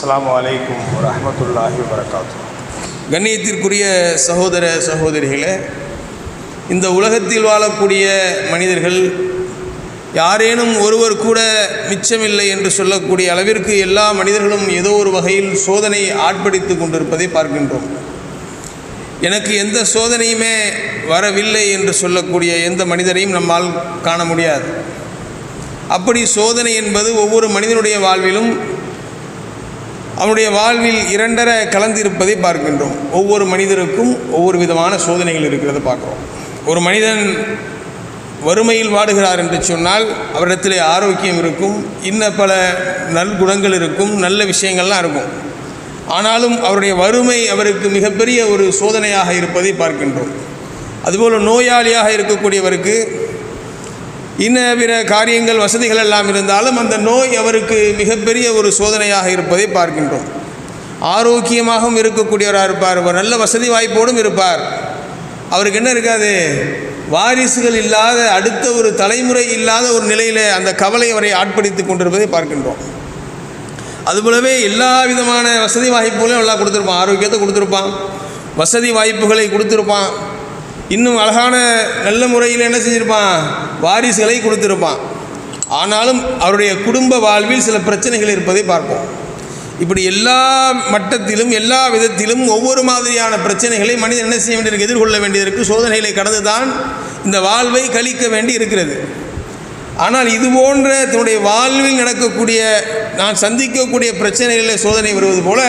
அஸ்லாம் அலைக்கும் வரஹ்மத்துல்லாஹி வரகாத்து கண்ணியத்திற்குரிய சகோதர சகோதரிகளே இந்த உலகத்தில் வாழக்கூடிய மனிதர்கள் யாரேனும் ஒருவர் கூட மிச்சமில்லை என்று சொல்லக்கூடிய அளவிற்கு எல்லா மனிதர்களும் ஏதோ ஒரு வகையில் சோதனை ஆட்படித்து கொண்டிருப்பதை பார்க்கின்றோம். எனக்கு எந்த சோதனையுமே வரவில்லை என்று சொல்லக்கூடிய எந்த மனிதரையும் நம்மால் காண முடியாது. அப்படி சோதனை என்பது ஒவ்வொரு மனிதனுடைய வாழ்விலும் அவனுடைய வாழ்வில் இரண்டர கலந்திருப்பதை பார்க்கின்றோம். ஒவ்வொரு மனிதருக்கும் ஒவ்வொரு விதமான சோதனைகள் இருக்கிறத பார்க்குறோம். ஒரு மனிதன் வறுமையில் வாடுகிறார் என்று சொன்னால் அவரிடத்திலே ஆரோக்கியம் இருக்கும் இன்ன பல நல்குணங்கள் இருக்கும் நல்ல விஷயங்கள்லாம் இருக்கும். ஆனாலும் அவருடைய வறுமை அவருக்கு மிகப்பெரிய ஒரு சோதனையாக இருப்பதை பார்க்கின்றோம். அதுபோல் நோயாளியாக இருக்கக்கூடியவருக்கு இன்ன பிற காரியங்கள் வசதிகள் எல்லாம் இருந்தாலும் அந்த நோய் அவருக்கு மிகப்பெரிய ஒரு சோதனையாக இருப்பதை பார்க்கின்றோம். ஆரோக்கியமாகவும் இருக்கக்கூடியவராக இருப்பார். ஒரு நல்ல வசதி வாய்ப்போடும் இருப்பார். அவருக்கு என்ன இருக்காது? வாரிசுகள் இல்லாத அடுத்த ஒரு தலைமுறை இல்லாத ஒரு நிலையில் அந்த கவலை அவரை ஆட்படுத்தி கொண்டிருப்பதை பார்க்கின்றோம். அதுபோலவே எல்லா விதமான வசதி வாய்ப்புகளையும் எல்லாம் கொடுத்துருப்பான். ஆரோக்கியத்தை கொடுத்துருப்பான். வசதி வாய்ப்புகளை கொடுத்துருப்பான். இன்னும் அழகான நல்ல முறையில் என்ன செஞ்சுருப்பான்? வாரிசுகளை கொடுத்துருப்பான். ஆனாலும் அவருடைய குடும்ப வாழ்வில் சில பிரச்சனைகள் இருப்பதை பார்ப்போம். இப்படி எல்லா மட்டத்திலும் எல்லா விதத்திலும் ஒவ்வொரு மாதிரியான பிரச்சனைகளை மனிதன் என்ன செய்ய வேண்டியிருக்கு? எதிர்கொள்ள வேண்டியதற்கு சோதனைகளை கடந்து தான் இந்த வாழ்வை கழிக்க வேண்டி இருக்கிறது. ஆனால் இது போன்ற தன்னுடைய வாழ்வில் நடக்கக்கூடிய நான் சந்திக்கக்கூடிய பிரச்சனைகளில் சோதனை வருவது போல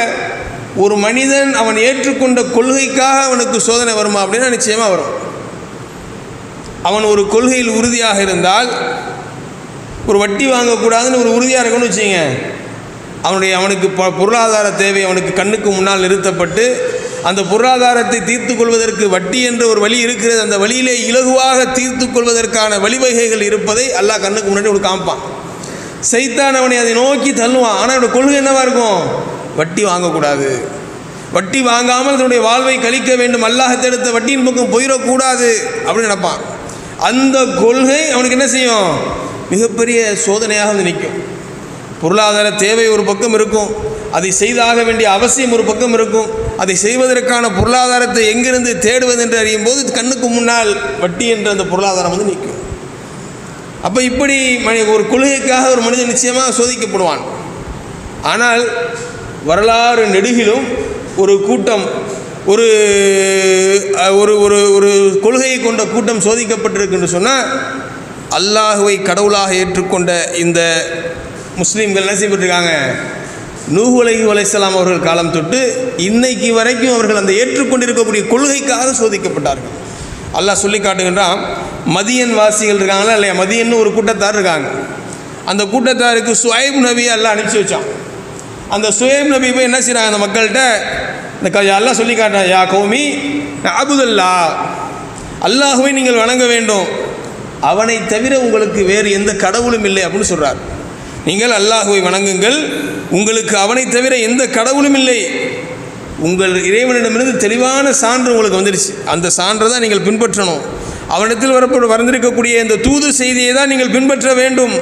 ஒரு மனிதன் அவன் ஏற்றுக்கொண்ட கொள்கைக்காக அவனுக்கு சோதனை வருமா அப்படின்னா நிச்சயமாக வரும். அவன் ஒரு கொள்கையில் உறுதியாக இருந்தால் ஒரு வட்டி வாங்கக்கூடாதுன்னு ஒரு உறுதியாக இருக்குன்னு வச்சுங்க அவனுடைய அவனுக்கு ப பொருளாதார தேவை அவனுக்கு கண்ணுக்கு முன்னால் நிறுத்தப்பட்டு அந்த பொருளாதாரத்தை தீர்த்து கொள்வதற்கு வட்டி என்ற ஒரு வழி இருக்கிறது. அந்த வழியிலே இலகுவாக தீர்த்து கொள்வதற்கான வழிவகைகள் இருப்பதை அல்லாஹ் கண்ணுக்கு முன்னாடி ஒரு காமிப்பான். சைத்தான் அவனை அதை நோக்கி தள்ளுவான். ஆனால் அவனோட கொள்கை என்னவா இருக்கும்? வட்டி வாங்கக்கூடாது. வட்டி வாங்காமல் தன்னுடைய வாழ்வை கழிக்க வேண்டும். அல்லாஹ் தடுத்த வட்டியின் பக்கம் போயிடக்கூடாது அப்படின்னு நினைப்பான். அந்த கொள்கை அவனுக்கு என்ன செய்யும்? மிகப்பெரிய சோதனையாக வந்து நிற்கும். பொருளாதார தேவை ஒரு பக்கம் இருக்கும். அதை செய்தாக வேண்டிய அவசியம் ஒரு பக்கம் இருக்கும். அதை செய்வதற்கான பொருளாதாரத்தை எங்கிருந்து தேடுவது என்று அறியும் போது கண்ணுக்கு முன்னால் வட்டி என்ற அந்த பொருளாதாரம் வந்து நிற்கும். அப்போ இப்படி மனி ஒரு கொள்கைக்காக ஒரு மனிதன் நிச்சயமாக சோதிக்கப்படுவான். ஆனால் வரலாறு நெடுகிலும் ஒரு கூட்டம் ஒரு ஒரு ஒரு ஒரு கொள்கையை கொண்ட கூட்டம் சோதிக்கப்பட்டிருக்கு என்று சொன்னால் அல்லாஹுவை கடவுளாக ஏற்றுக்கொண்ட இந்த முஸ்லீம்கள் என்ன செய்யப்பட்டிருக்காங்க? நூஹு அலைஹி அவர்கள் காலம் தொட்டு இன்னைக்கு வரைக்கும் அவர்கள் அந்த ஏற்றுக்கொண்டிருக்கக்கூடிய கொள்கைக்காக சோதிக்கப்பட்டார்கள். அல்லாஹ் சொல்லி காட்டுகின்றான் மதியன் வாசிகள் இருக்காங்களா இல்லையா? மதியன்னு ஒரு கூட்டத்தார் இருக்காங்க. அந்த கூட்டத்தாருக்கு சுவைப் நபியை எல்லாம் அனுப்பிச்சி வச்சான். அந்த சுயப் நபி போய் என்ன செய்கிறாங்க அந்த மக்கள்கிட்ட? இந்த க எல்லாம் சொல்லி காட்டுறான் யா கௌமி அபுதல்லா அல்லாஹுவை நீங்கள் வணங்க வேண்டும். அவனை தவிர உங்களுக்கு வேறு எந்த கடவுளும் இல்லை அப்படின்னு சொல்கிறார் நீங்கள் அல்லாஹுவை வணங்குங்கள். உங்களுக்கு அவனை தவிர எந்த கடவுளும் இல்லை. உங்கள் இறைவனிடமிருந்து தெளிவான சான்று உங்களுக்கு வந்துடுச்சு. அந்த சான்றை தான் நீங்கள் பின்பற்றணும். அவனிடத்தில் வரப்பட வந்திருக்கக்கூடிய இந்த தூது செய்தியை தான் நீங்கள் பின்பற்ற வேண்டும்.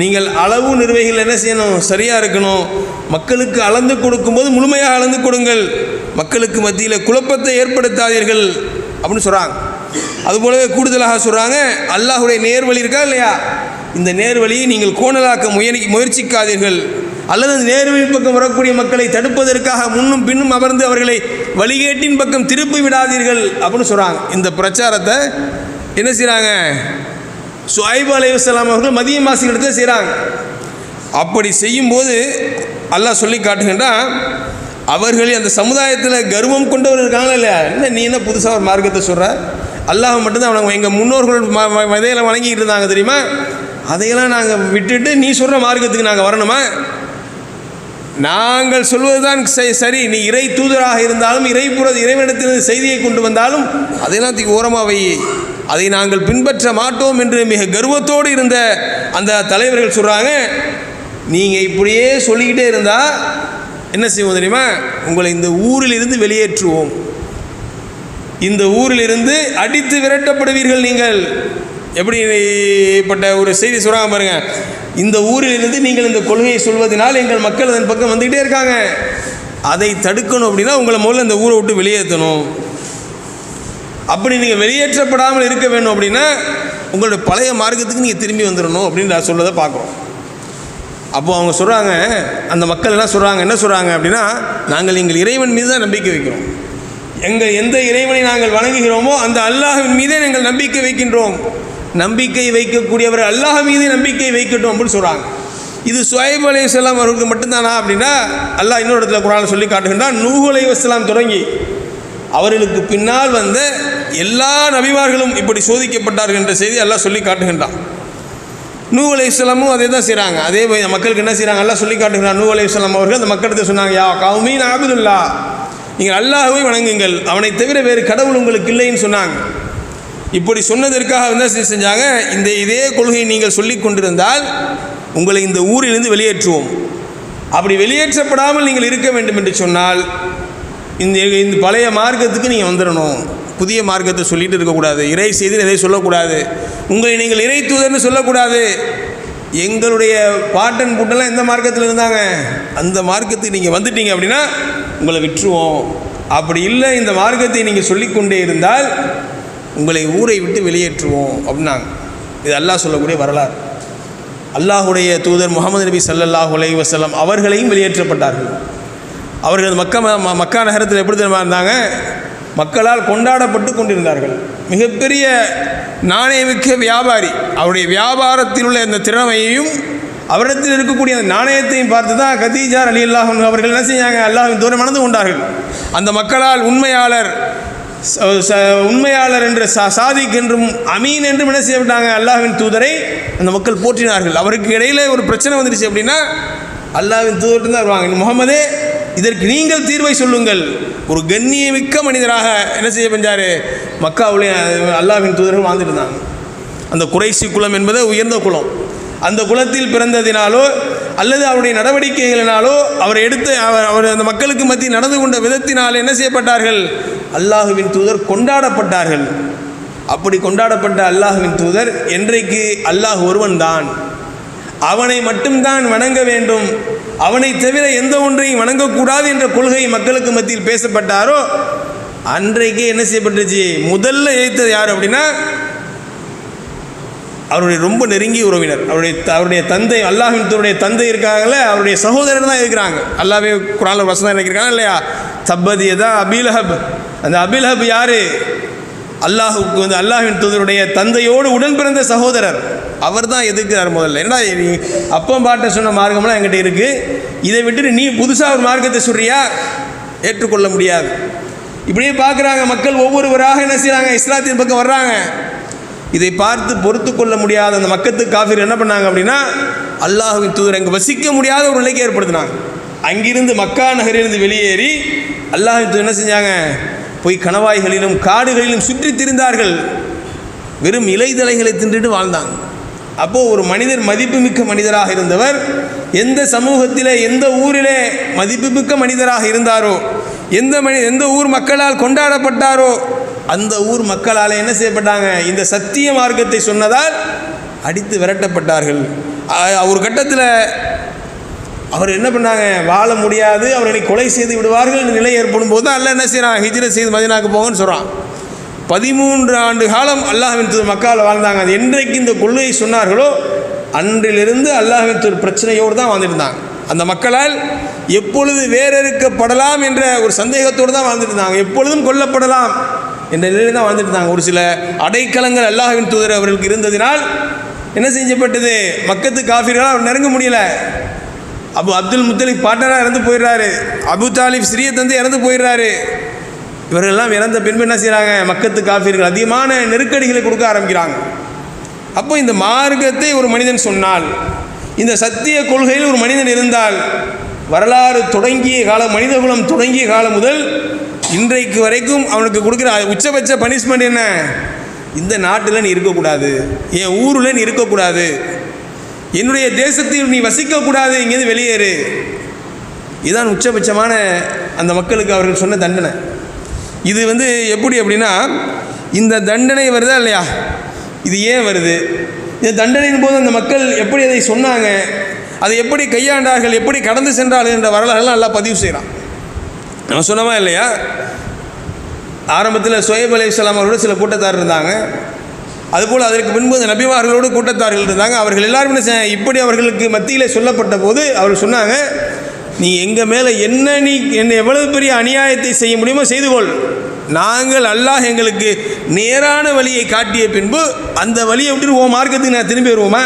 நீங்கள் அளவு நிர்வகிகள் என்ன செய்யணும்? சரியாக இருக்கணும். மக்களுக்கு அளந்து கொடுக்கும்போது முழுமையாக அளந்து கொடுங்கள். மக்களுக்கு மத்தியில் குழப்பத்தை ஏற்படுத்தாதீர்கள் அப்படின்னு சொல்கிறாங்க அதுபோலவே கூடுதலாக சொல்கிறாங்க அல்லாஹுடைய நேர்வழி இருக்கா இல்லையா? இந்த நேர்வழியை நீங்கள் கோணலாக்க முயறி முயற்சிக்காதீர்கள். அல்லது நேர்வழி பக்கம் வரக்கூடிய மக்களை தடுப்பதற்காக முன்னும் பின்னும் அமர்ந்து அவர்களை வழிகேட்டின் பக்கம் திருப்பி விடாதீர்கள் அப்படின்னு சொல்கிறாங்க இந்த பிரச்சாரத்தை என்ன செய்கிறாங்க சுஹைப் அலையுஸ்லாம் அவர்கள் மதிய மாசிகளிடத்தை செய்கிறாங்க அப்படி செய்யும்போது அல்லாஹ் சொல்லி காட்டுகின்றான் அவர்கள் அந்த சமுதாயத்தில் கர்வம் கொண்டவர் இருக்காங்களா இல்லையா? என்ன நீ என்ன புதுசாக ஒரு மார்க்கத்தை சொல்கிற அல்லாஹ் மட்டும்தான் அவங்க எங்கள் முன்னோர்கள் ம- விதையில வணங்கிட்டு இருந்தாங்க தெரியுமா? அதையெல்லாம் நாங்கள் விட்டுட்டு நீ சொல்கிற மார்க்கத்துக்கு நாங்கள் வரணுமா? நாங்கள் சொல்வதுதான் ச- சரி. நீ இறை தூதராக இருந்தாலும் இறைப்புற இறைவனிடத்திலிருந்து செய்தியை கொண்டு வந்தாலும் அதையெல்லாம் ஓரமாக வை. அதை நாங்கள் பின்பற்ற மாட்டோம் என்று மிக கர்வத்தோடு இருந்த அந்த தலைவர்கள் சொல்கிறாங்க நீங்கள் இப்படியே சொல்லிக்கிட்டே இருந்தால் என்ன செய்வோம் தெரியுமா? உங்களை இந்த ஊரிலிருந்து வெளியேற்றுவோம். இந்த ஊரிலிருந்து அடித்து விரட்டப்படுவீர்கள் நீங்கள். எப்படிப்பட்ட ஒரு செய்தி சொல்கிறாங்க பாருங்கள் இந்த ஊரிலிருந்து நீங்கள் இந்த கொள்கையை சொல்வதனால் எங்கள் மக்கள் அதன் பக்கம் வந்துக்கிட்டே இருக்காங்க. அதை தடுக்கணும் அப்படின்னா உங்களை முதல்ல இந்த ஊரை விட்டு வெளியேற்றணும். அப்படி நீங்கள் வெளியேற்றப்படாமல் இருக்க வேணும் அப்படின்னா உங்களுடைய பழைய மார்க்கத்துக்கு நீங்கள் திரும்பி வந்துடணும் அப்படின்னு நான் சொல்லதை பார்க்குறோம். அப்போது அவங்க சொல்கிறாங்க அந்த மக்கள் எல்லாம் சொல்கிறாங்க என்ன சொல்கிறாங்க அப்படின்னா நாங்கள் எங்கள் இறைவன் மீது தான் நம்பிக்கை வைக்கிறோம். எங்கள் எந்த இறைவனை நாங்கள் வணங்குகிறோமோ அந்த அல்லாஹின் மீதே நாங்கள் நம்பிக்கை வைக்கின்றோம். நம்பிக்கை வைக்கக்கூடியவர் அல்லாஹ் மீது நம்பிக்கை வைக்கட்டும் அப்படின்னு சொல்கிறாங்க இது சுவைப் அலி வஸ்லாம் அவர்களுக்கு மட்டும்தானா அப்படின்னா அல்லாஹ் இன்னொரு இடத்துல குரான் சொல்லி காட்டுகின்றான் நூஹ் அலி தொடங்கி அவர்களுக்கு பின்னால் வந்த எல்லா நபிமார்களும் இப்படி சோதிக்கப்பட்டார்கள் என்ற செய்தி எல்லாம் சொல்லி காட்டுகின்றான். நூ அலை இஸ்லாமும் அதே தான் செய்கிறாங்க அதே போய் மக்களுக்கு என்ன செய்கிறாங்க எல்லாம் சொல்லி காட்டுகிறான் நூ அலை இஸ்லாம் அவர்கள் அந்த மக்கள்கிட்ட சொன்னாங்க யா கவுமீன் ஆபிதுல்லா நீங்கள் அல்லாஹுவை வணங்குங்கள். அவனை தவிர வேறு கடவுள் உங்களுக்கு இல்லைன்னு சொன்னாங்க. இப்படி சொன்னதற்காக வந்து என்ன செஞ்சாங்க? இந்த இதே கொள்கையை நீங்கள் சொல்லி கொண்டிருந்தால் உங்களை இந்த ஊரிலிருந்து வெளியேற்றுவோம். அப்படி வெளியேற்றப்படாமல் நீங்கள் இருக்க வேண்டும் என்று சொன்னால் இந்த இந்த பழைய மார்க்கத்துக்கு நீங்கள் வந்துடணும் புதிய மார்க்கத்தை சொல்லிட்டு இருக்கக்கூடாது. இறை செய்தி எதை சொல்லக்கூடாது. உங்களை நீங்கள் இறை தூதர்னு சொல்லக்கூடாது. எங்களுடைய பாட்டன் பூட்டெல்லாம் எந்த மார்க்கத்தில் இருந்தாங்க? அந்த மார்க்கத்துக்கு நீங்கள் வந்துட்டீங்க அப்படின்னா உங்களை விட்டுருவோம். அப்படி இல்லை இந்த மார்க்கத்தை நீங்கள் சொல்லிக்கொண்டே இருந்தால் உங்களை ஊரை விட்டு வெளியேற்றுவோம் அப்படின்னாங்க. இது அல்லாஹ் சொல்லக்கூடிய வரலாறு. அல்லாஹுடைய தூதர் முகமது நபி சல்லல்லாஹ் அலைஹி அவர்களையும் வெளியேற்றப்பட்டார்கள். அவர்கள் மக்கா ம- மக்கா நகரத்தில் எப்படி தெரியுமா இருந்தாங்க? மக்களால் கொண்டாடப்பட்டு கொண்டிருந்தார்கள். மிகப்பெரிய நாணயமிக்க வியாபாரி. அவருடைய வியாபாரத்தில் உள்ள அந்த திறமையையும் அவரிடத்தில் இருக்கக்கூடிய அந்த நாணயத்தையும் பார்த்து தான் கதீஜார் அலி அல்லாஹ் அவர்கள் என்ன செஞ்சாங்க? அல்லாஹ்வின் தூரம் மணந்து கொண்டார்கள். அந்த மக்களால் உண்மையாளர் ச- ச- உண்மையாளர் என்று சா சாதிக் என்றும் அமீன் என்றும் என்ன செய்யப்பட்டாங்க? அல்லாஹின் தூதரை அந்த மக்கள் போற்றினார்கள். அவருக்கு இடையில ஒரு பிரச்சனை வந்துடுச்சு அப்படின்னா அல்லாஹ்வின் தூதர்கிட்ட தான் வருவாங்க. முகமதே இதற்கு நீங்கள் தீர்வை சொல்லுங்கள். ஒரு கண்ணியமிக்க மனிதராக என்ன செய்ய பெஞ்சார் மக்காவுடைய அல்லாவின் தூதர்கள் வாழ்ந்துட்டு இருந்தாங்க. அந்த குறைசி குலம் என்பது உயர்ந்த குலம். அந்த குலத்தில் பிறந்ததினாலோ அல்லது அவருடைய நடவடிக்கைகளினாலோ அவர் எடுத்து அவர் அவர் அந்த மக்களுக்கு மத்தியில் நடந்து கொண்ட விதத்தினால் என்ன செய்யப்பட்டார்கள்? அல்லாஹுவின் தூதர் கொண்டாடப்பட்டார்கள். அப்படி கொண்டாடப்பட்ட அல்லாஹுவின் தூதர் என்றைக்கு? அல்லாஹ் ஒருவன் தான் அவனை மட்டும்தான் வணங்க வேண்டும். அவனை தவிர எந்த ஒன்றையும் வணங்கக்கூடாது என்ற கொள்கை மக்களுக்கு மத்தியில் பேசப்பட்டாரோ அன்றைக்கே என்ன செய்யப்பட்டுச்சு? முதல்ல எதிர்த்தது யார் அப்படின்னா அவருடைய ரொம்ப நெருங்கிய உறவினர். அவருடைய அவருடைய தந்தை அல்லாஹின் தந்தை இருக்காங்கல்ல அவருடைய சகோதரர் தான் இருக்கிறாங்க. அல்லாவே குரானில் வசனம் இருக்கிறாங்க இல்லையா? தப்பதியதா அபிலஹப். அந்த அபிலஹப் யாரு? அல்லாஹுக்கு வந்து அல்லாஹின் தூதருடைய தந்தையோடு உடன் பிறந்த சகோதரர். அவர் தான் எதிர்க்கிறார் முதல்ல. என்ன அப்பம் பாட்ட சொன்ன மார்க்கம்லாம் என்கிட்ட இருக்குது இதை விட்டுட்டு நீ புதுசாக ஒரு மார்க்கத்தை சொல்றியா? ஏற்றுக்கொள்ள முடியாது. இப்படியே பார்க்குறாங்க மக்கள். ஒவ்வொருவராக என்ன செய்கிறாங்க இஸ்லாத்தின் பக்கம் வர்றாங்க. இதை பார்த்து பொறுத்து கொள்ள முடியாத அந்த மக்கத்து காஃபிர் என்ன பண்ணாங்க அப்படின்னா அல்லாஹுவின் தூதர் அங்கே வசிக்க முடியாத ஒரு நிலைக்கு ஏற்படுத்தினாங்க. அங்கிருந்து மக்கா நகரிலிருந்து வெளியேறி அல்லாஹின் தூதர் என்ன செஞ்சாங்க? போய் கணவாய்களிலும் காடுகளிலும் சுற்றி திரிந்தார்கள். வெறும் இலைதலைகளை தின்றுட்டு வாழ்ந்தாங்க அப்போது ஒரு மனிதர் மதிப்புமிக்க மனிதராக இருந்தவர் எந்த சமூகத்திலே எந்த ஊரிலே மதிப்புமிக்க மனிதராக இருந்தாரோ எந்த மனி எந்த ஊர் மக்களால் கொண்டாடப்பட்டாரோ அந்த ஊர் மக்களால் என்ன செய்யப்பட்டாங்க? இந்த சத்திய மார்க்கத்தை சொன்னதால் அடித்து விரட்டப்பட்டார்கள். ஒரு கட்டத்தில் அவர் என்ன பண்ணாங்க? வாழ முடியாது அவர்களை கொலை செய்து விடுவார்கள் என்ற நிலை ஏற்படும் போது அல்ல என்ன செய்கிறான் ஹிஜ்ர செய்து மதினாக்கு போங்கன்னு சொல்கிறான் பதிமூன்று ஆண்டு காலம் அல்லாஹின் தூதர் மக்காவில் வாழ்ந்தாங்க. அது என்றைக்கு இந்த கொள்கையை சொன்னார்களோ அன்றிலிருந்து அல்லாஹின் பிரச்சனையோடு தான் வாழ்ந்துருந்தாங்க. அந்த மக்களால் எப்பொழுது வேறறுக்கப்படலாம் என்ற ஒரு சந்தேகத்தோடு தான் வாழ்ந்துட்டு இருந்தாங்க எப்பொழுதும் கொல்லப்படலாம் என்ற நிலையில் தான் வாழ்ந்துட்டு இருந்தாங்க ஒரு சில அடைக்கலங்கள் அல்லாஹின் தூதர் அவர்களுக்கு இருந்ததினால் என்ன செஞ்சப்பட்டது? மக்கத்து காஃபிர்களால் அவர் நெருங்க முடியல. அபு அப்துல் முத்தலிப் பாட்டனாக இறந்து போயிடுறாரு. அபு தாலிப் சிறிய தந்தை இறந்து போயிடுறாரு. இவர்கள்லாம் இறந்த பின்பு என்ன செய்கிறாங்க மக்கத்து காஃபிர்கள் அதிகமான நெருக்கடிகளை கொடுக்க ஆரம்பிக்கிறாங்க. அப்போ இந்த மார்க்கத்தை ஒரு மனிதன் சொன்னால் இந்த சத்திய கொள்கையில் ஒரு மனிதன் இருந்தால் வரலாறு தொடங்கிய காலம் மனிதகுலம் தொடங்கிய காலம் முதல் இன்றைக்கு வரைக்கும் அவனுக்கு கொடுக்குற உச்சபட்ச பனிஷ்மெண்ட் என்ன? இந்த நாட்டில் நீ இருக்கக்கூடாது. என் ஊரில் நீ இருக்கக்கூடாது. என்னுடைய தேசத்தில் நீ வசிக்கக்கூடாது இங்கேருந்து வெளியேறு. இதுதான் உச்சபட்சமான அந்த மக்களுக்கு அவர்கள் சொன்ன தண்டனை. இது வந்து எப்படி அப்படின்னா இந்த தண்டனை வருதா இல்லையா? இது ஏன் வருது? இந்த தண்டனையின் போது அந்த மக்கள் எப்படி அதை சொன்னாங்க? அதை எப்படி கையாண்டார்கள்? எப்படி கடந்து சென்றார்கள் என்ற வரலாறுலாம் நல்லா பதிவு செய்கிறான் நம்ம சொன்னவா இல்லையா? ஆரம்பத்தில் சுயப் அலி இஸ்லாம் சில கூட்டத்தார் இருந்தாங்க. அதுபோல் அதற்கு பின்பு அந்த நபிமார்களோடு கூட்டத்தார்கள் இருந்தாங்க. அவர்கள் எல்லாரும் என்ன இப்படி அவர்களுக்கு மத்தியில் சொல்லப்பட்ட போது அவர்கள் சொன்னாங்க நீ எங்கள் மேலே என்ன நீ என்ன எவ்வளவு பெரிய அநியாயத்தை செய்ய முடியுமோ செய்து கொள். நாங்கள் அல்லாஹ் எங்களுக்கு நேரான வழியை காட்டிய பின்பு அந்த வழியை விட்டு உன் மார்க்கத்துக்கு நான் திரும்பி வருவோமா?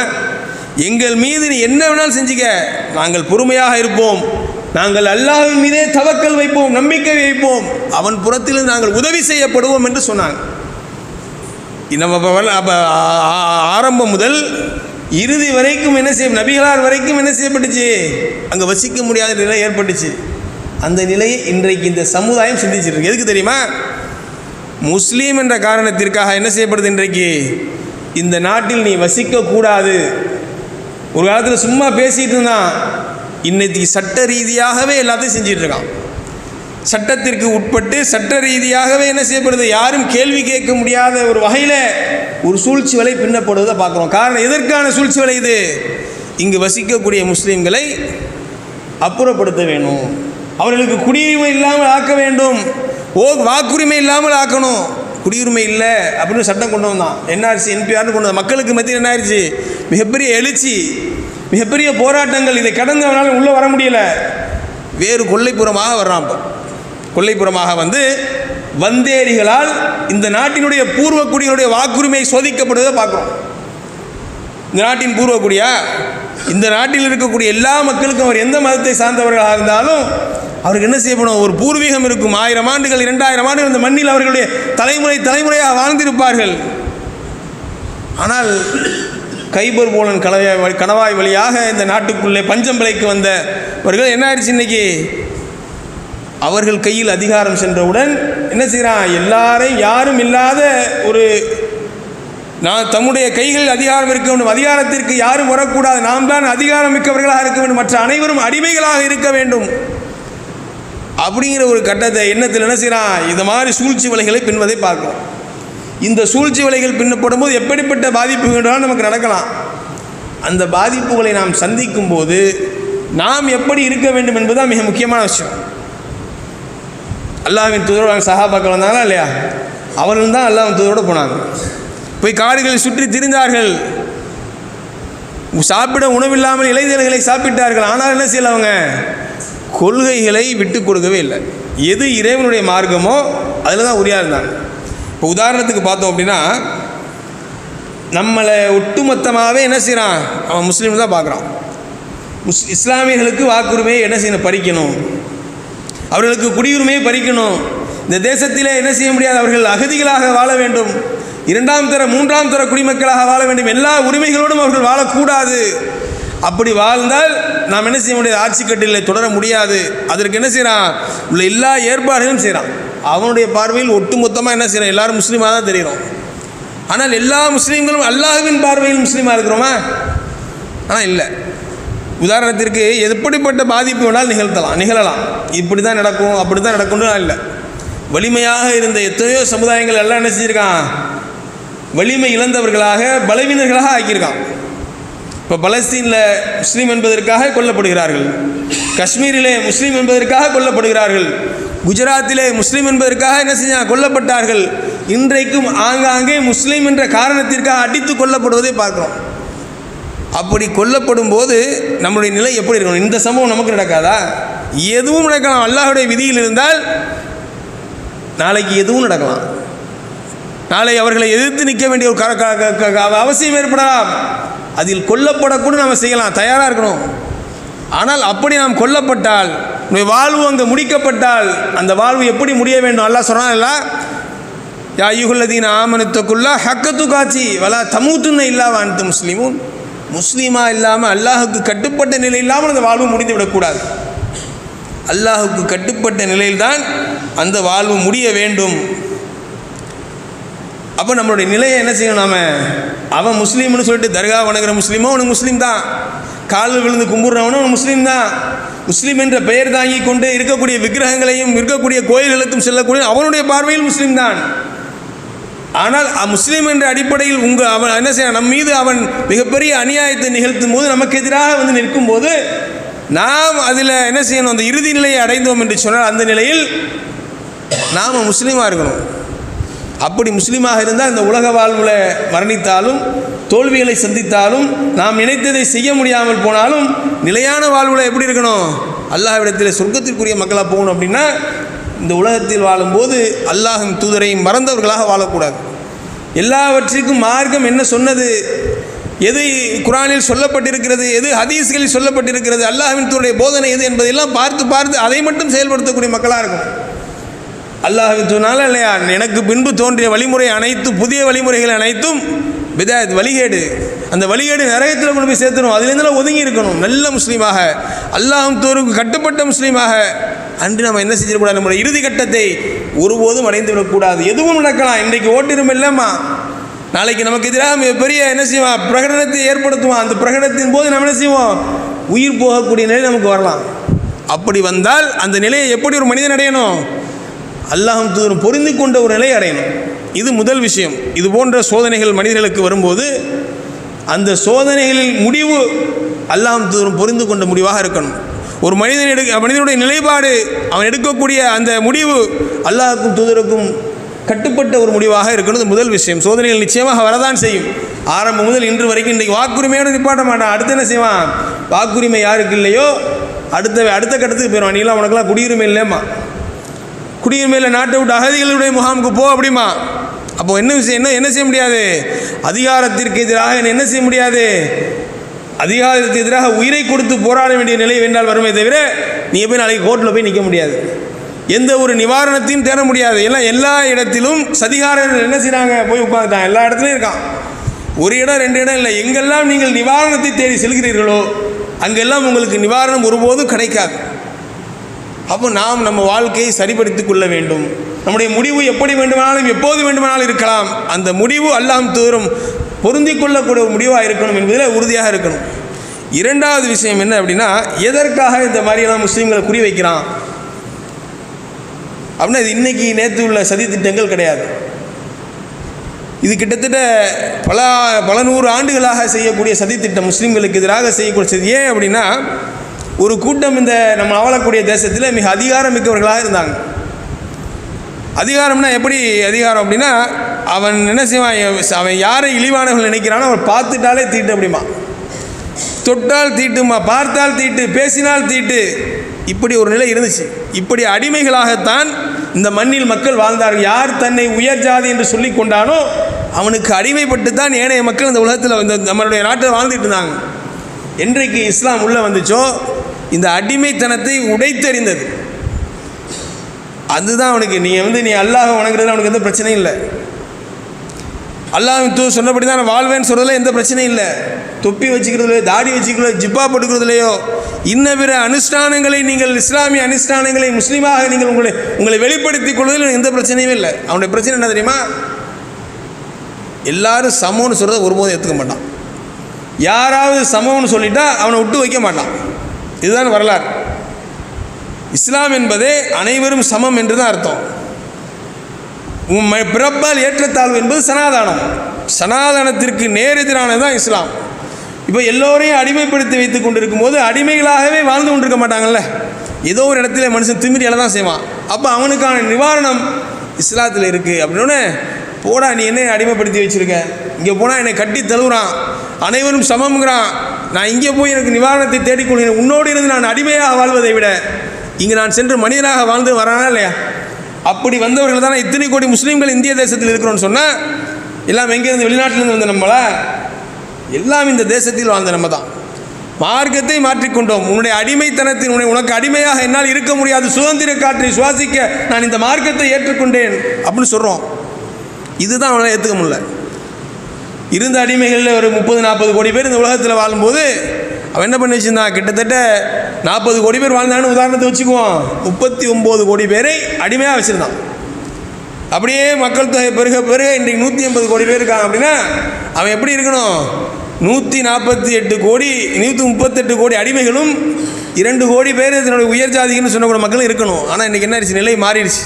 எங்கள் மீது நீ என்ன வேணாலும் செஞ்சுக்க. நாங்கள் பொறுமையாக இருப்போம். நாங்கள் அல்லாஹின் மீதே தவக்கல் வைப்போம் நம்பிக்கை வைப்போம். அவன் புறத்திலிருந்து நாங்கள் உதவி செய்யப்படுவோம் என்று சொன்னாங்க. நம்ம அப்போ ஆரம்பம் முதல் இறுதி வரைக்கும் என்ன செய்ய நபிகளார் வரைக்கும் என்ன செய்யப்பட்டுச்சு? அங்கே வசிக்க முடியாத நிலை ஏற்பட்டுச்சு. அந்த நிலையை இன்றைக்கு இந்த சமுதாயம் சிந்திச்சிருக்கு எதுக்கு தெரியுமா? முஸ்லீம் என்ற காரணத்திற்காக என்ன செய்யப்படுது இன்றைக்கு? இந்த நாட்டில் நீ வசிக்கக்கூடாது ஒரு காலத்தில் சும்மா பேசிகிட்டு இருந்தான். இன்னைக்கு சட்ட ரீதியாகவே எல்லாத்தையும் செஞ்சிட்ருக்கான் சட்டத்திற்கு உட்பட்டு சட்ட ரீதியாகவே என்ன செய்யப்படுது? யாரும் கேள்வி கேட்க முடியாத ஒரு வகையில் ஒரு சூழ்ச்சி வலை பின்னப்படுவதை பார்க்குறோம். காரணம் எதற்கான சூழ்ச்சி வலை இது? இங்கு வசிக்கக்கூடிய முஸ்லீம்களை அப்புறப்படுத்த வேணும். அவர்களுக்கு குடியுரிமை இல்லாமல் ஆக்க வேண்டும். ஓ வாக்குரிமை இல்லாமல் ஆக்கணும். குடியுரிமை இல்லை அப்படின்னு சட்டம் கொண்டு வந்தான். என்ஆர்சி என்பிஆர்னு கொண்டு வந்தான். மக்களுக்கு மத்தியில் என்ன ஆயிடுச்சு மிகப்பெரிய எழுச்சி மிகப்பெரிய போராட்டங்கள். இதை கடந்து அவனால் உள்ளே வர முடியல. வேறு கொல்லைப்புறமாக வர்றான் இப்போ கொல்லைப்புறமாக வந்து வந்தேரிகளால் இந்த நாட்டினுடைய பூர்வக்குடிகளுடைய வாக்குரிமை சோதிக்கப்படுவதை பார்க்குறோம். இந்த நாட்டின் பூர்வக்குடியா? இந்த நாட்டில் இருக்கக்கூடிய எல்லா மக்களுக்கும் அவர் எந்த மதத்தை சார்ந்தவர்களாக இருந்தாலும் அவருக்கு என்ன செய்யப்படும்? ஒரு பூர்வீகம் இருக்கும். ஆயிரம் ஆண்டுகள் இரண்டாயிரம் ஆண்டுகள் இந்த மண்ணில் அவர்களுடைய தலைமுறை தலைமுறையாக வாழ்ந்திருப்பார்கள். ஆனால் கைபர் போலன் கணவாய் கணவாய் வழியாக இந்த நாட்டுக்குள்ளே பஞ்சம் பிழைக்கு வந்தவர்கள் என்ன ஆயிடுச்சு இன்னைக்கு? அவர்கள் கையில் அதிகாரம் சென்றவுடன் என்ன செய்கிறான்? எல்லாரையும் யாரும் இல்லாத ஒரு நான் தம்முடைய கைகளில் அதிகாரம் இருக்க வேண்டும். அதிகாரத்திற்கு யாரும் வரக்கூடாது. நாம் தான் அதிகாரம் மிக்கவர்களாக இருக்க வேண்டும். மற்ற அனைவரும் அடிமைகளாக இருக்க வேண்டும். அப்படிங்கிற ஒரு கட்டத்தை எண்ணத்தில் என்ன செய்கிறான்? இந்த மாதிரி சூழ்ச்சி வலைகளை பின்வதை பார்க்கலாம். இந்த சூழ்ச்சி வலைகள் பின்னப்படும் போது எப்படிப்பட்ட பாதிப்பு வேண்டும் நமக்கு நடக்கலாம். அந்த பாதிப்புகளை நாம் சந்திக்கும் போது நாம் எப்படி இருக்க வேண்டும் என்பதுதான் மிக முக்கியமான விஷயம். அல்லாஹ்வின் தூதரோட சஹாபாக்கள் வந்தாங்களா இல்லையா? அவர்கள் தான் அல்லாவின் தூதரோடு போனாங்க. போய் காடுகளை சுற்றி திரிந்தார்கள். சாப்பிட உணவில்லாமல் இளைஞர்களை சாப்பிட்டார்கள். ஆனால் என்ன செய்யல அவங்க? கொள்கைகளை விட்டு கொடுக்கவே இல்லை. எது இறைவனுடைய மார்க்கமோ அதில் தான் உரியாக இருந்தாங்க. இப்போ உதாரணத்துக்கு பார்த்தோம் அப்படின்னா நம்மளை ஒட்டுமொத்தமாகவே என்ன செய்கிறான் அவன் முஸ்லீம் தான் பார்க்குறான். முஸ் இஸ்லாமியர்களுக்கு வாக்குரிமையை என்ன செய்யணும்? பறிக்கணும். அவர்களுக்கு குடியுரிமையை பறிக்கணும். இந்த தேசத்திலே என்ன செய்ய முடியாது? அவர்கள் அகதிகளாக வாழ வேண்டும். இரண்டாம் தர மூன்றாம் தர குடிமக்களாக வாழ வேண்டும். எல்லா உரிமைகளோடும் அவர்கள் வாழக்கூடாது. அப்படி வாழ்ந்தால் நாம் என்ன செய்ய முடியாது? ஆட்சி தொடர முடியாது. அதற்கு என்ன செய்கிறான் உள்ள எல்லா ஏற்பாடுகளும் செய்கிறான் அவனுடைய பார்வையில் ஒட்டுமொத்தமாக என்ன செய்கிறான் எல்லாரும் முஸ்லீமாக தான் தெரிகிறோம். ஆனால் எல்லா முஸ்லீம்களும் அல்லாஹுவின் பார்வையில் முஸ்லீமாக இருக்கிறோமா? ஆனால் இல்லை. உதாரணத்திற்கு எப்படிப்பட்ட பாதிப்பு வேணாலும் நிகழ்த்தலாம் நிகழலாம். இப்படி தான் நடக்கும் அப்படி தான் நடக்கும்னு இல்லை. வலிமையாக இருந்த எத்தனையோ சமுதாயங்கள் எல்லாம் என்ன செஞ்சுருக்கான்? வலிமை இழந்தவர்களாக பலவீனர்களாக ஆக்கியிருக்கான். இப்போ பலஸ்தீனில் முஸ்லீம் என்பதற்காக கொல்லப்படுகிறார்கள். காஷ்மீரிலே முஸ்லீம் என்பதற்காக கொல்லப்படுகிறார்கள். குஜராத்திலே முஸ்லீம் என்பதற்காக என்ன செஞ்சாங்க கொல்லப்பட்டார்கள். இன்றைக்கும் ஆங்காங்கே முஸ்லீம் என்ற காரணத்திற்காக அடித்து கொல்லப்படுவதை பார்க்குறோம். அப்படி கொல்லப்படும் போது நம்முடைய நிலை எப்படி இருக்கணும்? இந்த சம்பவம் நமக்கு நடக்காதா? எதுவும் நடக்கலாம். அல்லாஹுடைய விதியில் இருந்தால் நாளைக்கு எதுவும் நடக்கலாம். நாளை அவர்களை எதிர்த்து நிற்க வேண்டிய ஒரு அவசியம் ஏற்படலாம். அதில் கொல்லப்படக்கூட நாம் செய்யலாம். தயாராக இருக்கணும். ஆனால் அப்படி நாம் கொல்லப்பட்டால் வாழ்வு அங்கே முடிக்கப்பட்டால் அந்த வாழ்வு எப்படி முடிய வேண்டும்? அல்லா சொன்னான்ல யா யுகுல்லதீன் ஆமனத்துக்குள்ளா ஹக்கத்து காட்சி வலா தமுத்துன்னு இல்லாத அந்த முஸ்லீமும் முஸ்லீமா இல்லாமல் அல்லாஹுக்கு கட்டுப்பட்ட நிலை இல்லாமல் அந்த வாழ்வு முடிந்து விடக்கூடாது. அல்லாஹுக்கு கட்டுப்பட்ட நிலையில்தான் அந்த வாழ்வு முடிய வேண்டும். அப்போ நம்மளுடைய நிலையை என்ன செய்யணும் நாம? அவன் முஸ்லீம்னு சொல்லிட்டு தர்கா வணங்குற முஸ்லீமோ? அவனுக்கு முஸ்லீம் தான். காலில் விழுந்து கும்பிட்றவனும் அவன் முஸ்லீம் தான். முஸ்லீம் என்ற பெயர் தாங்கி கொண்டு இருக்கக்கூடிய விக்கிரகங்களையும் இருக்கக்கூடிய கோயில்களுக்கும் செல்லக்கூடிய அவனுடைய பார்வையில் முஸ்லீம் தான். ஆனால் முஸ்லீம் என்ற அடிப்படையில் உங்கள் அவன் என்ன செய்ய நம் மீது அவன் மிகப்பெரிய அநியாயத்தை நிகழ்த்தும் போது நமக்கு எதிராக வந்து நிற்கும் போது நாம் அதில் என்ன செய்யணும் அந்த இறுதி நிலையை அடைந்தோம் என்று சொன்னால் அந்த நிலையில் நாம் முஸ்லீமாக இருக்கணும். அப்படி முஸ்லீமாக இருந்தால் இந்த உலக வாழ்வில் மரணித்தாலும் தோல்விகளை சந்தித்தாலும் நாம் நினைத்ததை செய்ய முடியாமல் போனாலும் நிலையான வாழ்வில் எப்படி இருக்கணும்? அல்லாஹ்விடத்தில் சொர்க்கத்திற்குரிய மக்களாக போகணும் அப்படின்னா இந்த உலகத்தில் வாழும்போது அல்லாஹின் தூதரை மறந்தவர்களாக வாழக்கூடாது. எல்லாவற்றிற்கும் மார்க்கம் என்ன சொன்னது? எது குரானில் சொல்லப்பட்டிருக்கிறது? எது ஹதீஸ்களில் சொல்லப்பட்டிருக்கிறது? அல்லாஹின் தூதருடைய போதனை எது என்பதையெல்லாம் பார்த்து பார்த்து அதை மட்டும் செயல்படுத்தக்கூடிய மக்களாக இருக்கும். அல்லாஹின் தூனால இல்லையா? எனக்கு பின்பு தோன்றிய வழிமுறை அனைத்தும் புதிய வழிமுறைகள் அனைத்தும் விதாயத் வழிகேடு. அந்த வழிகேடு நரகத்தில் கொண்டு போய் சேர்த்துணும் அதுலேருந்துலாம் ஒதுங்கி இருக்கணும். நல்ல முஸ்லீமாக. அல்லாஹும் தோருக்கு கட்டுப்பட்ட முஸ்லீமாக. அன்று நம்ம என்ன செஞ்சிடக்கூடாது நம்முடைய இறுதி கட்டத்தை ஒருபோதும் அடைந்து விடக்கூடாது. எதுவும் நடக்கலாம். இன்றைக்கு ஓட்டிடும் இல்லைம்மா. நாளைக்கு நமக்கு எதிராக பெரிய என்ன செய்வான் பிரகடனத்தை ஏற்படுத்துவான் அந்த பிரகடனத்தின் போது நம்ம என்ன செய்வோம்? உயிர் போகக்கூடிய நிலை நமக்கு வரலாம். அப்படி வந்தால் அந்த நிலையை எப்படி ஒரு மனிதன் அடையணும்? அல்லாஹும் தூதரும் பொருந்தி கொண்ட ஒரு நிலையை அடையணும். இது முதல் விஷயம். இது போன்ற சோதனைகள் மனிதர்களுக்கு வரும்போது அந்த சோதனைகளில் முடிவு அல்லாம் புரிந்து கொண்ட முடிவாக இருக்கணும். ஒரு மனிதன் எடு மனிதனுடைய நிலைப்பாடு அவன் எடுக்கக்கூடிய அந்த முடிவு அல்லாஹுக்கும் தூதருக்கும் கட்டுப்பட்ட ஒரு முடிவாக இருக்கணும். முதல் விஷயம். சோதனைகள் நிச்சயமாக வரதான் செய்யும். ஆரம்பம் முதல் இன்று வரைக்கும் இன்றைக்கு வாக்குரிமையோடு நிப்பாட்ட மாட்டான். அடுத்து என்ன செய்வான்? வாக்குரிமை யாருக்கு இல்லையோ? அடுத்த அடுத்த கட்டத்துக்கு போயிடும் நீலாம் உனக்குலாம் குடியுரிமை இல்லைம்மா. குடியுரிமையில் நாட்டை விட்டு அகதிகளுடைய முகாமுக்கு போ அப்படிமா அப்போ என்ன விஷயம் என்ன என்ன செய்ய முடியாது? அதிகாரத்திற்கு எதிராக என்ன செய்ய முடியாது? அதிகாரத்திற்கு எதிராக உயிரை கொடுத்து போராட வேண்டிய நிலை வேண்டால் வருமே தவிர நீ போய் நாளைக்கு கோர்ட்டில் போய் நிற்க முடியாது. எந்த ஒரு நிவாரணத்தையும் தேட முடியாது. எல்லாம் எல்லா இடத்திலும் சதிகாரர்கள் என்ன செய்கிறாங்க போய் உட்காந்துட்டான் எல்லா இடத்துலையும் இருக்கான். ஒரு இடம் ரெண்டு இடம் இல்லை. எங்கெல்லாம் நீங்கள் நிவாரணத்தை தேடி செல்கிறீர்களோ அங்கெல்லாம் உங்களுக்கு நிவாரணம் ஒருபோதும் கிடைக்காது. அப்போ நாம் நம்ம வாழ்க்கையை சரிப்படுத்திக் கொள்ள வேண்டும். நம்முடைய முடிவு எப்படி வேண்டுமானாலும் எப்போது வேண்டுமானாலும் இருக்கலாம். அந்த முடிவு அல்லாம் தூரம் பொருந்தி கொள்ளக்கூடிய ஒரு முடிவாக இருக்கணும் என்பதில் உறுதியாக இருக்கணும். இரண்டாவது விஷயம் என்ன அப்படின்னா எதற்காக இந்த மாதிரியெல்லாம் முஸ்லீம்களை குறி வைக்கிறான்? அப்படின்னா இது இன்னைக்கு நேற்று உள்ள சதி திட்டங்கள் கிடையாது. இது கிட்டத்தட்ட பல பல நூறு ஆண்டுகளாக செய்யக்கூடிய சதித்திட்டம் முஸ்லீம்களுக்கு எதிராக செய்யக்கூடிய சதி. ஏன் அப்படின்னா ஒரு கூட்டம் இந்த நம்ம வாழக்கூடிய தேசத்தில் மிக அதிகாரம் மிக்கவர்களாக இருந்தாங்க. அதிகாரம்னா எப்படி அதிகாரம் அப்படின்னா அவன் என்ன செய்வான் அவன் யாரை இழிவானவர்கள் நினைக்கிறானோ அவன் பார்த்துட்டாலே தீட்டு அப்படிமா தொட்டால் தீட்டுமா பார்த்தால் தீட்டு பேசினால் தீட்டு. இப்படி ஒரு நிலை இருந்துச்சு. இப்படி அடிமைகளாகத்தான் இந்த மண்ணில் மக்கள் வாழ்ந்தார்கள். யார் தன்னை உயர் ஜாதி என்று சொல்லி கொண்டானோ அவனுக்கு அடிமைப்பட்டு தான் ஏனைய மக்கள் இந்த உலகத்தில் இந்த நம்மளுடைய நாட்டில் வாழ்ந்துட்டு இருந்தாங்க. என்றைக்கு இஸ்லாம் உள்ளே வந்துச்சோ இந்த அடிமைத்தனத்தை உடைத்தறிந்தது. அதுதான் அவனுக்கு நீ வந்து நீ அல்லாஹ் வணங்குறதுல அவனுக்கு எந்த பிரச்சனையும் இல்லை. அல்லாஹ் தூ சொன்னபடி தான் நான் வாழ்வேன்னு சொல்கிறதுல எந்த பிரச்சனையும் இல்லை. தொப்பி வச்சுக்கிறதுலையோ தாடி வச்சுக்கிறதோ ஜிப்பா போட்டுக்கிறதுலையோ இன்ன பிற அனுஷ்டானங்களை நீங்கள் இஸ்லாமிய அனுஷ்டானங்களை முஸ்லீமாக நீங்கள் உங்களை உங்களை வெளிப்படுத்திக் கொள்வதில் எந்த பிரச்சனையும் இல்லை. அவனுடைய பிரச்சனை என்ன தெரியுமா? எல்லாரும் சமம்னு சொல்கிறத ஒருபோதும் ஏற்றுக்க மாட்டான். யாராவது சமம்னு சொல்லிட்டா அவனை விட்டு வைக்க மாட்டான். இதுதான் வரலாறு. இஸ்லாம் என்பதே அனைவரும் சமம் என்று தான் அர்த்தம். உம் ம- பிறப்பால் ஏற்றத்தாழ்வு என்பது சனாதானம். சனாதனத்திற்கு நேரெதிரானது தான் இஸ்லாம். இப்போ எல்லோரையும் அடிமைப்படுத்தி வைத்து கொண்டிருக்கும் போது அடிமைகளாகவே வாழ்ந்து கொண்டிருக்க மாட்டாங்கல்ல? ஏதோ ஒரு இடத்துல மனுஷன் திமிரியால தான் செய்வான். அப்போ அவனுக்கான நிவாரணம் இஸ்லாத்தில் இருக்குது அப்படின்னோடனே போடா நீ என்ன அடிமைப்படுத்தி வச்சுருக்க? இங்கே போனால் என்னை கட்டி தழுவுறான். அனைவரும் சமம்ங்கிறான். நான் இங்கே போய் எனக்கு நிவாரணத்தை தேடிக்கொள்கிறேன். உன்னோடு இருந்து நான் அடிமையாக வாழ்வதை விட இங்கே நான் சென்று மனிதனாக வாழ்ந்து வரானா இல்லையா? அப்படி வந்தவர்கள் தானே இத்தனை கோடி முஸ்லீம்கள் இந்திய தேசத்தில் இருக்கிறோன்னு சொன்னால் எல்லாம் எங்கேருந்து வெளிநாட்டிலேருந்து வந்த நம்மளா? எல்லாம் இந்த தேசத்தில் வாழ்ந்த நம்ம தான். மார்க்கத்தை மாற்றிக்கொண்டோம். உன்னுடைய அடிமைத்தனத்தின் உன்னை உனக்கு அடிமையாக என்னால் இருக்க முடியாது. சுதந்திர காற்றை சுவாசிக்க நான் இந்த மார்க்கத்தை ஏற்றுக்கொண்டேன் அப்படின்னு சொல்கிறோம் இதுதான் அவனால் ஏற்றுக்க முடியல. இருந்த அடிமைகளில் ஒரு முப்பது நாற்பது கோடி பேர் இந்த உலகத்தில் வாழும்போது அவன் என்ன பண்ணி வச்சிருந்தான் கிட்டத்தட்ட நாற்பது கோடி பேர் வாழ்ந்தான்னு உதாரணத்தை வச்சுக்குவோம். முப்பத்தி ஒம்பது கோடி பேரை அடிமையாக வச்சுருந்தான். அப்படியே மக்கள் தொகை பெருக பெருக இன்றைக்கு நூற்றி ஐம்பது கோடி பேர் இருக்கான் அப்படின்னா அவன் எப்படி இருக்கணும்? நூற்றி நாற்பத்தி எட்டு கோடி நூற்றி முப்பத்தெட்டு கோடி அடிமைகளும் இரண்டு கோடி பேர் இதனுடைய உயர் ஜாதிகள்னு சொன்னக்கூட மக்களும் இருக்கணும். ஆனால் இன்றைக்கி என்ன ஆயிடுச்சு? நிலை மாறிடுச்சு.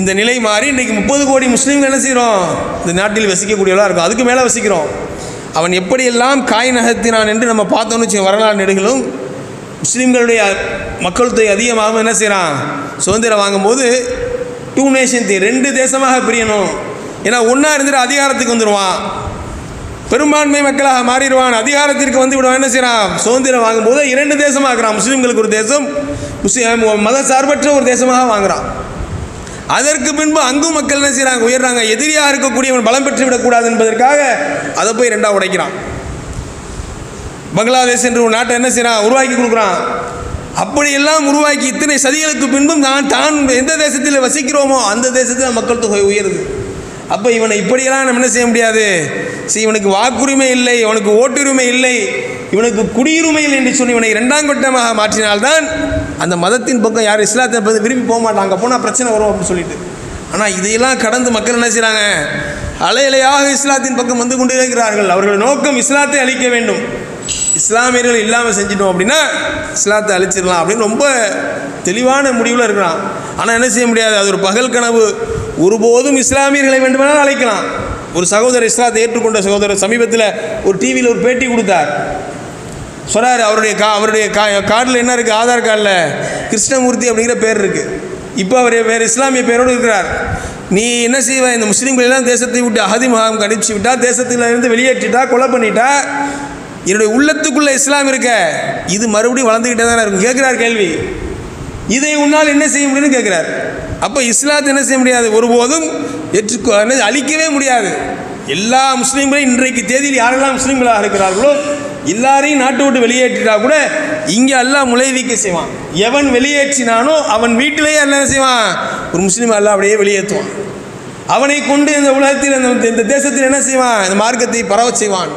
இந்த நிலை மாறி இன்றைக்கி முப்பது கோடி முஸ்லீம்கள் என்ன செய்கிறோம் இந்த நாட்டில் வசிக்கக்கூடியவளாக இருக்கும். அதுக்கு மேலே வசிக்கிறோம். அவன் எப்படியெல்லாம் காய் நகர்த்தினான் என்று நம்ம பார்த்தோன்னு வச்சு வரலாறு நெடுகளும் முஸ்லீம்களுடைய மக்கள் தொகை அதிகமாகவும் என்ன செய்கிறான் சுதந்திரம் வாங்கும்போது டூ நேஷன் தி ரெண்டு தேசமாக பிரியணும். ஏன்னா ஒன்றா இருந்துட்டு அதிகாரத்துக்கு வந்துடுவான் பெரும்பான்மை மக்களாக மாறிடுவான் அதிகாரத்திற்கு வந்து விடுவான். என்ன செய்கிறான் சுதந்திரம் வாங்கும்போது இரண்டு தேசமாக இருக்கிறான் முஸ்லீம்களுக்கு ஒரு தேசம் முஸ்லீம் மத சார்பற்ற ஒரு தேசமாக வாங்குகிறான் அதற்கு பின்பு அங்கும் மக்கள் என்ன செய்கிறாங்க உயர்றாங்க. எதிரியாக இருக்கக்கூடியவன் பலம் பெற்று விடக்கூடாது என்பதற்காக அதை போய் ரெண்டாக உடைக்கிறான். பங்களாதேஷ் என்று ஒரு நாட்டை என்ன செய்கிறான் உருவாக்கி கொடுக்குறான். அப்படியெல்லாம் உருவாக்கி இத்தனை சதிகளுக்கு பின்பும் நான் தான் எந்த தேசத்தில் வசிக்கிறோமோ அந்த தேசத்தில் மக்கள் தொகை உயருது. அப்போ இவனை இப்படியெல்லாம் நம்ம என்ன செய்ய முடியாது? சரி இவனுக்கு வாக்குரிமை இல்லை இவனுக்கு ஓட்டுரிமை இல்லை இவனுக்கு குடியுரிமை இல்லை என்று சொல்லி இவனை இரண்டாம் கட்டமாக மாற்றினால்தான் அந்த மதத்தின் பக்கம் யாரும் இஸ்லாத்தை பற்றி விரும்பி போக மாட்டாங்க. போனால் பிரச்சனை வரும் அப்படின்னு சொல்லிட்டு. ஆனால் இதையெல்லாம் கடந்து மக்கள் என்ன செய்கிறாங்க அலையலையாக இஸ்லாத்தின் பக்கம் வந்து கொண்டே இருக்கிறார்கள். அவர்கள் நோக்கம் இஸ்லாத்தை அழிக்க வேண்டும். இஸ்லாமியர்கள் இல்லாமல் செஞ்சிட்டோம் அப்படின்னா இஸ்லாத்தை அழிச்சிடலாம் அப்படின்னு ரொம்ப தெளிவான முடிவில் இருக்கிறான். ஆனால் என்ன செய்ய முடியாது? அது ஒரு பகல் கனவு. ஒருபோதும் இஸ்லாமியர்களை வேண்டுமானால் அழைக்கலாம். ஒரு சகோதரர் இஸ்லாத்தை ஏற்றுக்கொண்ட சகோதரர் சமீபத்தில் ஒரு டிவியில் ஒரு பேட்டி கொடுத்தார். சொன்னார் அவருடைய கா அவருடைய கா கார்டில் என்ன இருக்குது ஆதார் கார்டில் கிருஷ்ணமூர்த்தி அப்படிங்கிற பேர் இருக்குது இப்போ அவர் வேறு இஸ்லாமிய பேரோடு இருக்கிறார். நீ என்ன செய்வ? இந்த முஸ்லீம்கள் எல்லாம் தேசத்தை விட்டு அகதி முகாம் கடிச்சு விட்டா தேசத்தில் இருந்து வெளியேற்றிட்டா கொலை பண்ணிட்டா என்னுடைய உள்ளத்துக்குள்ளே இஸ்லாம் இருக்க இது மறுபடியும் வளர்ந்துக்கிட்டே தானே இருக்கும். கேட்குறார் கேள்வி. இதை உன்னால் என்ன செய்ய முடியும்னு கேட்குறார். அப்போ இஸ்லாத்தை என்ன செய்ய முடியாது? ஒருபோதும் ஏற்றுக்கோ என்ன அழிக்கவே முடியாது. எல்லா முஸ்லீம்களையும் இன்றைக்கு தேதியில் யாரெல்லாம் முஸ்லீம்களாக இருக்கிறார்களோ எல்லாரையும் நாட்டை விட்டு வெளியேற்றிட்டா கூட இங்கே எல்லாம் முளைவிக்க செய்வான். எவன் வெளியேற்றினானோ அவன் வீட்டிலேயே என்ன செய்வான்? ஒரு முஸ்லீம் எல்லாம் அப்படியே வெளியேற்றுவான். அவனை கொண்டு இந்த உலகத்தில் இந்த இந்த தேசத்தில் என்ன செய்வான்? இந்த மார்க்கத்தை பரவ செய்வான்.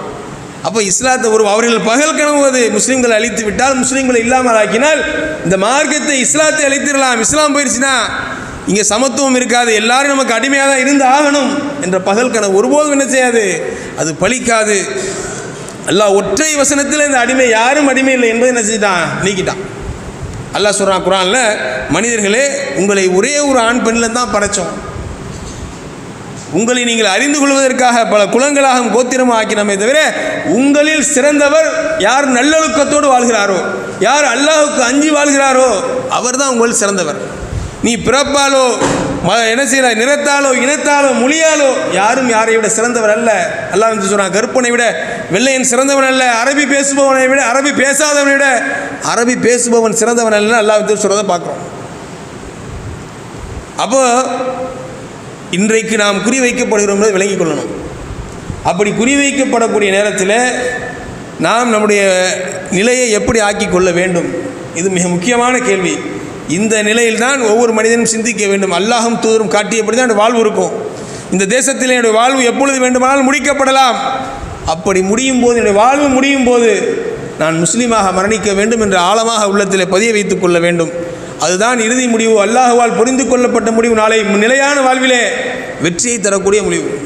அப்போ இஸ்லாத்தை ஒரு அவர்கள் பகல் கனவுவது. முஸ்லீம்களை அழித்து விட்டால் முஸ்லீம்களை இல்லாமல் ஆக்கினால் இந்த மார்க்கத்தை இஸ்லாத்தை அழித்திடலாம். இஸ்லாம் போயிடுச்சுன்னா இங்கே சமத்துவம் இருக்காது. எல்லாரும் நமக்கு அடிமையாக தான் இருந்து ஆகணும் என்ற பகல் கனவு ஒருபோதும் என்ன செய்யாது. அது பலிக்காது அல்லாஹ் ஒற்றை வசனத்தில் இந்த அடிமை யாரும் அடிமை இல்லை என்பதை என்ன செய்தான்? நீக்கிட்டான். அல்லாஹ் சொல்கிறான் குரானில் மனிதர்களே உங்களை ஒரே ஒரு ஆண் பெண்ணில் தான் படைச்சோம். உங்களை நீங்கள் அறிந்து கொள்வதற்காக பல குலங்களாகவும் கோத்திரமாக ஆக்கினமே தவிர உங்களில் சிறந்தவர் யார் நல்லொழுக்கத்தோடு வாழ்கிறாரோ யார் அல்லாஹுக்கு அஞ்சி வாழ்கிறாரோ அவர் தான் உங்களில் சிறந்தவர். நீ பிறப்பாலோ ம என்ன செய்கிற நிறத்தாலோ இனத்தாலோ மொழியாலோ யாரும் யாரை விட சிறந்தவர் அல்ல. அல்லாஹ் வந்து சொல்கிறான் கருப்பனை விட வெள்ளையன் சிறந்தவன் அல்ல அரபி பேசுபவனை விட அரபி பேசாதவனை விட அரபி பேசுபவன் சிறந்தவன் அல்ல அல்லாஹ் வந்து சொல்கிறத பார்க்குறோம். அப்போது இன்றைக்கு நாம் குறிவைக்கப்படுகிறோம் என்பதை விளங்கிக் கொள்ளணும். அப்படி குறிவைக்கப்படக்கூடிய நேரத்தில் நாம் நம்முடைய நிலையை எப்படி ஆக்கி கொள்ள வேண்டும்? இது மிக முக்கியமான கேள்வி. இந்த நிலையில்தான் ஒவ்வொரு மனிதனும் சிந்திக்க வேண்டும். அல்லாஹும் தூதரும் காட்டியபடி தான் வாழ்வு இருக்கும். இந்த தேசத்தில் என்னுடைய வாழ்வு எப்பொழுது வேண்டுமானால் முடிக்கப்படலாம். அப்படி முடியும் போது என்னுடைய வாழ்வு முடியும் போது நான் முஸ்லீமாக மரணிக்க வேண்டும் என்ற ஆழமாக உள்ளத்தில் பதிய வைத்துக் கொள்ள வேண்டும். அதுதான் இறுதி முடிவு. அல்லாஹுவால் புரிந்து கொள்ளப்பட்ட முடிவு. நாளை நிலையான வாழ்விலே வெற்றியை தரக்கூடிய முடிவு.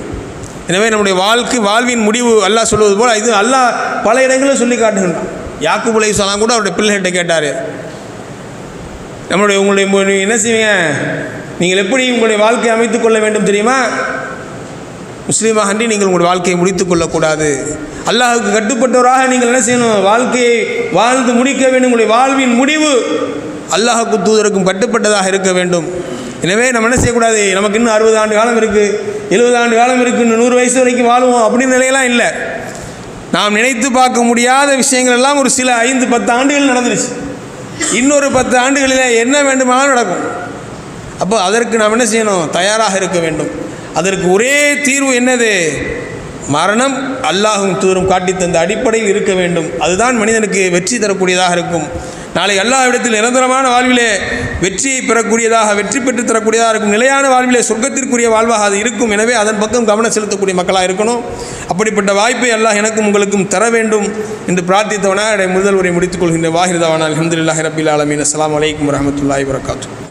எனவே நம்முடைய வாழ்க்கை வாழ்வின் முடிவு அல்லாஹ் சொல்வது போல் இது அல்லாஹ் பல இடங்களில் சொல்லி காட்டுகின்றான். யாக்குப் சொல்லாம் கூட அவருடைய பிள்ளைகிட்ட கேட்டார். நம்மளுடைய உங்களுடைய மு- என்ன செய்வீங்க? நீங்கள் எப்படி உங்களுடைய வாழ்க்கையை அமைத்துக் கொள்ள வேண்டும் தெரியுமா? முஸ்லீமாக அன்றி நீங்கள் உங்களுடைய வாழ்க்கையை முடித்துக் கொள்ளக்கூடாது. அல்லாஹுக்கு கட்டுப்பட்டவராக நீங்கள் என்ன செய்யணும்? வாழ்க்கையை வாழ்ந்து முடிக்க வேண்டும். உங்களுடைய வாழ்வின் முடிவு. அல்லாஹுக்கு தூதருக்கும் கட்டுப்பட்டதாக இருக்க வேண்டும். எனவே நம்ம என்ன செய்யக்கூடாது? நமக்கு இன்னும் அறுபது ஆண்டு காலம் இருக்குது எழுபது ஆண்டு காலம் இருக்குது இன்னும் நூறு வயசு வரைக்கும் வாழ்வோம் அப்படின்னு நிலையெல்லாம் இல்லை. நாம் நினைத்து பார்க்க முடியாத விஷயங்கள் எல்லாம் ஒரு சில ஐந்து பத்து ஆண்டுகள் நடந்துருச்சு. இன்னொரு பத்து ஆண்டுகளில் என்ன வேண்டுமானாலும் நடக்கும். அப்போ அதற்கு நாம் என்ன செய்யணும்? தயாராக இருக்க வேண்டும். அதற்கு ஒரே தீர்வு என்னது? மரணம் அல்லாஹும் தூரும் காட்டித் தந்த அடிப்படையில் இருக்க வேண்டும். அதுதான் மனிதனுக்கு வெற்றி தரக்கூடியதாக இருக்கும். நாளை எல்லா இடத்தில் நிரந்தரமான வாழ்விலே வெற்றியை பெறக்கூடியதாக வெற்றி பெற்று தரக்கூடியதாக இருக்கும் நிலையான வாழ்விலே சொர்க்கத்திற்குரிய வாழ்வாக அது இருக்கும். எனவே அதன் பக்கம் கவனம் செலுத்தக்கூடிய மக்களாக இருக்கணும். அப்படிப்பட்ட வாய்ப்பை எல்லாம் எனக்கும் உங்களுக்கும் தர வேண்டும் என்று பிரார்த்தித்தவனாக என்னுடைய முதல் உரை முடித்துக் கொள்கின்ற வாஹிர்தவானால் அஹமதுல்லாஹி ரபில் ஆலமீன். அஸ்லாம் வலைக்கம் வரமத்துல்லாஹி வரகாத்து